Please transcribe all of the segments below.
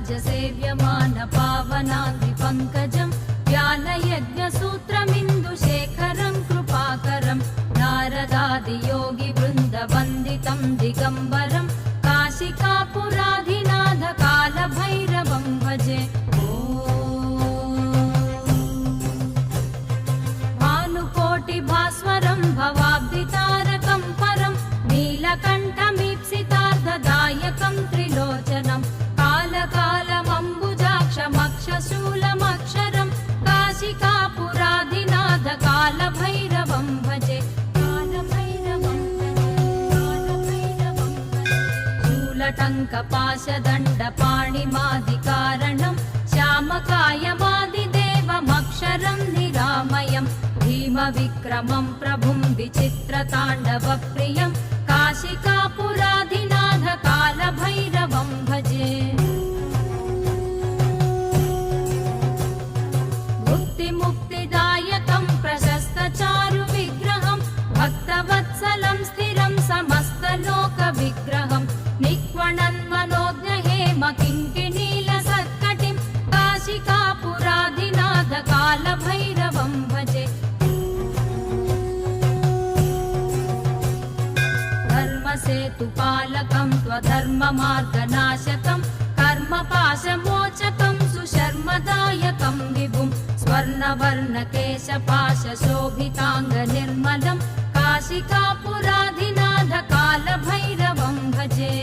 देवराजसेव्यमान पावनाग्निपङ्कजम् ज्ञानयज्ञसूत्रमिन्दुशेखरं कृपाकरं नारदादियोगिवृन्दवन्दितं दिगम्बरं शूलटङ्कपाशदण्डपाणिमादिकारणं श्यामकायमादिदेवमक्षरं निरामयं भीमविक्रमं प्रभुं विचित्रताण्डवप्रियं काशिकापुराधिनाथ कालभैरवं भजे। मुक्तिमुक्तिदायकं प्रशस्तचारुविग्रहं भक्तवत्सलं स्थिरं समस्तलोकविग्रहं धर्मसेतुपालकं त्वधर्ममार्गनाशकं कर्मपाशमोचकं सुशर्मदायकं विभुं स्वर्णवर्णकेशपाशशोभिताङ्गनिर्मलं काशिकापुराधिनाथ कालभैरवं भजे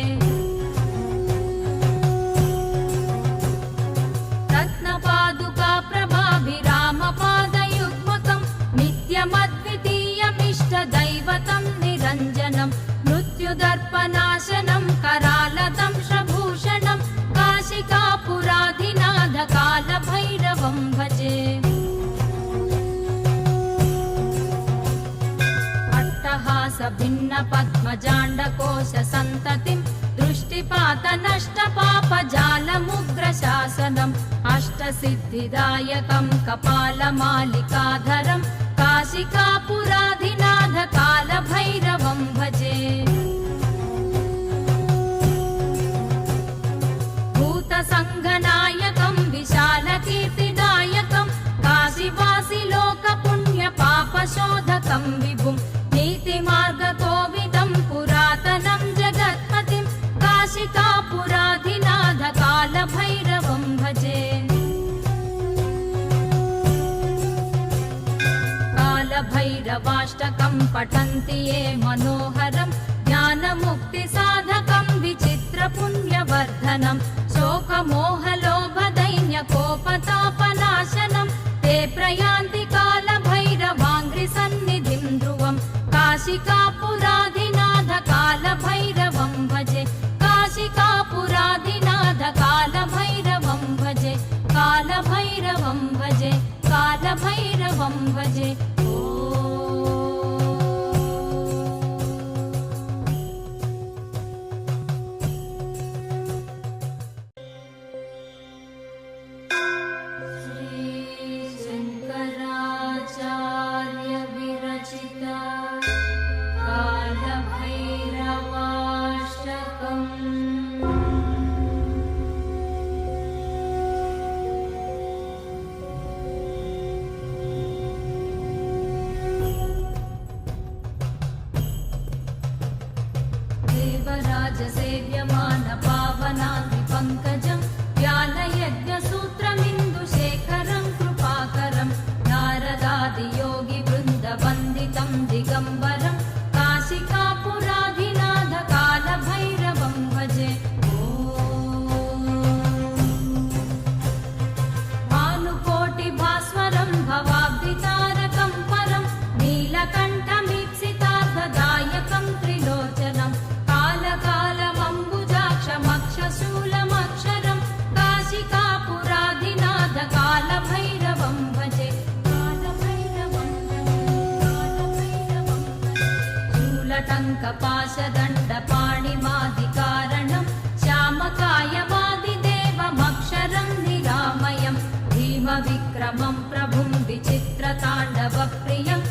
अट्टहासभिन्नपद्मजाण्डकोशसन्ततिं दृष्टिपातनष्टपापजालमुग्रशासनम् अष्टसिद्धिदायकं कपालमालिकाधरं काशिकापुराधिनाथ पठन्ति ये मनोहरं ज्ञानमुक्तिसाधकं विचित्रपुण्यवर्धनं शोकमोहलोभदैन्यकोपतापनाशनं ते प्रयान्ति कालभैरवाङ्घ्रिसन्निधिं ध्रुवं काशिकापुराधिनाथ कालभैरवं भजे। काशिकापुराधिनाथ कालभैरवं भजे। कालभैरवं भजे। कालभैरवं भजे देवराजसेव्यमान पावनाग्निपङ्कजं ज्ञानयज्ञसूत्रमिन्दुशेखरं पाशदण्ड पाणिमादिकारणं श्यामकायवादिदेवमक्षरं निरामयं भीमविक्रमं प्रभुं विचित्रताण्डवप्रियम्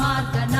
ಮಾತನ